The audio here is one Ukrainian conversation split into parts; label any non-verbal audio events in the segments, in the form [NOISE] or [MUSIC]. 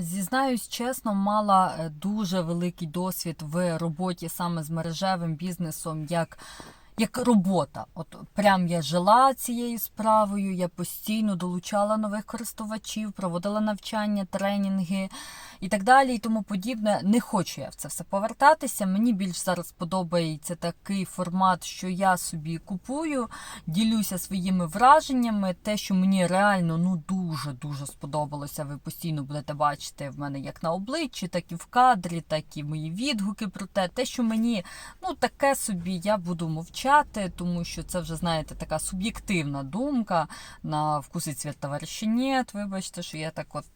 Зізнаюсь чесно, мала е, дуже великий досвід в роботі саме з мережевим бізнесом, як, як робота. От прям я жила цією справою, я постійно долучала нових користувачів, проводила навчання, тренінги і так далі, і тому подібне. Не хочу я в це все повертатися. Мені більш зараз подобається такий формат, що я собі купую, ділюся своїми враженнями. Те, що мені реально ну дуже дуже сподобалося. Ви постійно будете бачити в мене як на обличчі, так і в кадрі, так і мої відгуки про те. Те, що мені ну таке собі я буду мовчати, тому що це вже знаєте така суб'єктивна думка на вкус і цвіт товариша Нет. Вибачте, що я так от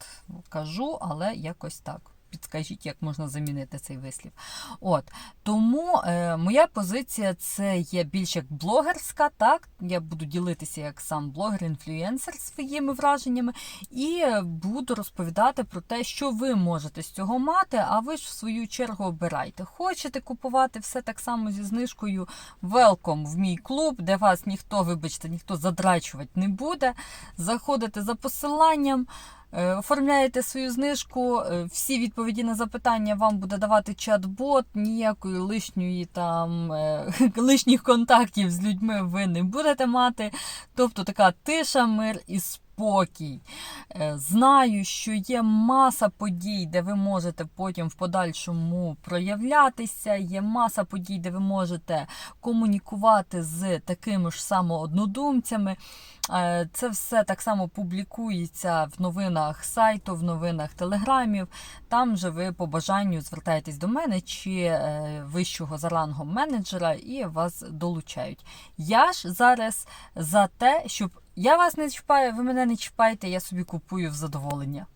кажу, але якось так. Підскажіть, як можна замінити цей вислів. От тому е, моя позиція це є більш як блогерська, так я буду ділитися як сам блогер-інфлюенсер своїми враженнями, і буду розповідати про те, що ви можете з цього мати. А ви ж в свою чергу обирайте. Хочете купувати все так само зі знижкою Welcome в мій клуб, де вас ніхто, вибачте, ніхто задрачувати не буде. Заходите за посиланням. Е, Оформляєте свою знижку, е, всі відповіді на запитання вам буде давати чат-бот, ніякої лишньої там е, [LAUGHS] лишніх контактів з людьми ви не будете мати. Тобто така тиша, мир і спокій. Е, Знаю, що є маса подій, де ви можете потім в подальшому проявлятися. Є маса подій, де ви можете комунікувати з такими ж самооднодумцями. Е, Це все так само публікується в новинах сайту, в новинах телеграмів. Там же ви по бажанню звертаєтесь до мене чи е, вищого за рангом менеджера і вас долучають. Я ж зараз за те, щоб я вас не чіпаю, ви мене не чіпаєте, я собі купую в задоволення.